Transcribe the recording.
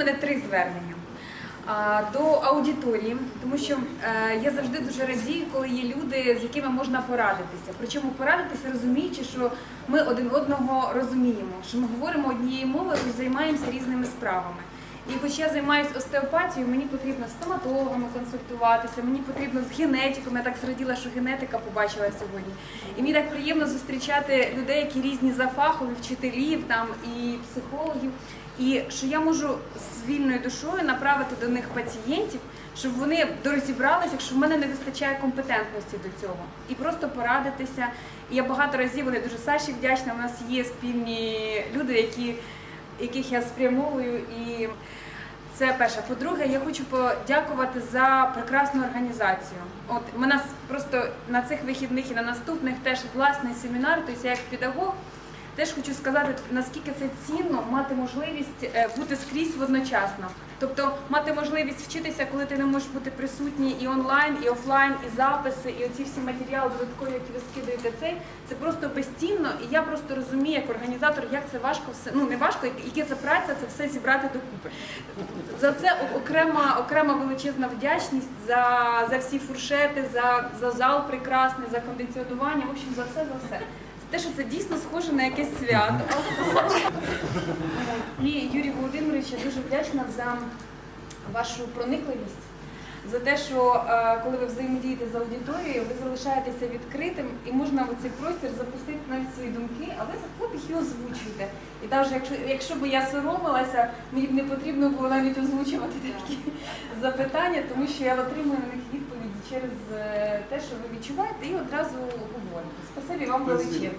мене три звернення. До аудиторії, тому що е, я завжди дуже радію, коли є люди, з якими можна порадитися. Причому порадитися, розуміючи, що ми один одного розуміємо, що ми говоримо однією мовою і займаємося різними справами. І хоч я займаюся остеопатією, мені потрібно з стоматологами консультуватися, мені потрібно з генетиком. Я так зраділа, що генетика побачила сьогодні. І мені так приємно зустрічати людей, які різні за фахом, вчителів там і психологів. І що я можу з вільною душою направити до них пацієнтів, щоб вони дорозібралися, якщо в мене не вистачає компетентності до цього, і просто порадитися. І я багато разів вони дуже Саші вдячна. У нас є спільні люди, які, яких я спрямовую. І це перше. По-друге, я хочу подякувати за прекрасну організацію. От ми нас просто на цих вихідних і на наступних теж власний семінар, тобто я як педагог. Теж хочу сказати, наскільки це цінно мати можливість е, бути скрізь водночасно. Тобто мати можливість вчитися, коли ти не можеш бути присутній і онлайн, і офлайн, і записи, і оці всі матеріали додаткові, які ви скидаєте цей, це просто безцінно. І я просто розумію, як організатор, як це важко все, ну не важко, яке це праця, це все зібрати докупи. За це окрема, окрема величезна вдячність за, за всі фуршети, за, за зал прекрасний, за кондиціонування. В общем, за все, за все. Те, що це дійсно схоже на якесь свято. І Юрій Володимирович, я дуже вдячна за вашу проникливість, за те, що е, коли ви взаємодієте з аудиторією, ви залишаєтеся відкритим і можна в цей простір запустити навіть свої думки, а ви заходите їх і озвучуєте. І навіть якщо, якщо б я соромилася, мені б не потрібно було навіть озвучувати такі запитання, тому що я отримую на них відповіді через е, те, що ви відчуваєте, і одразу говорите. Спасибі вам величезне.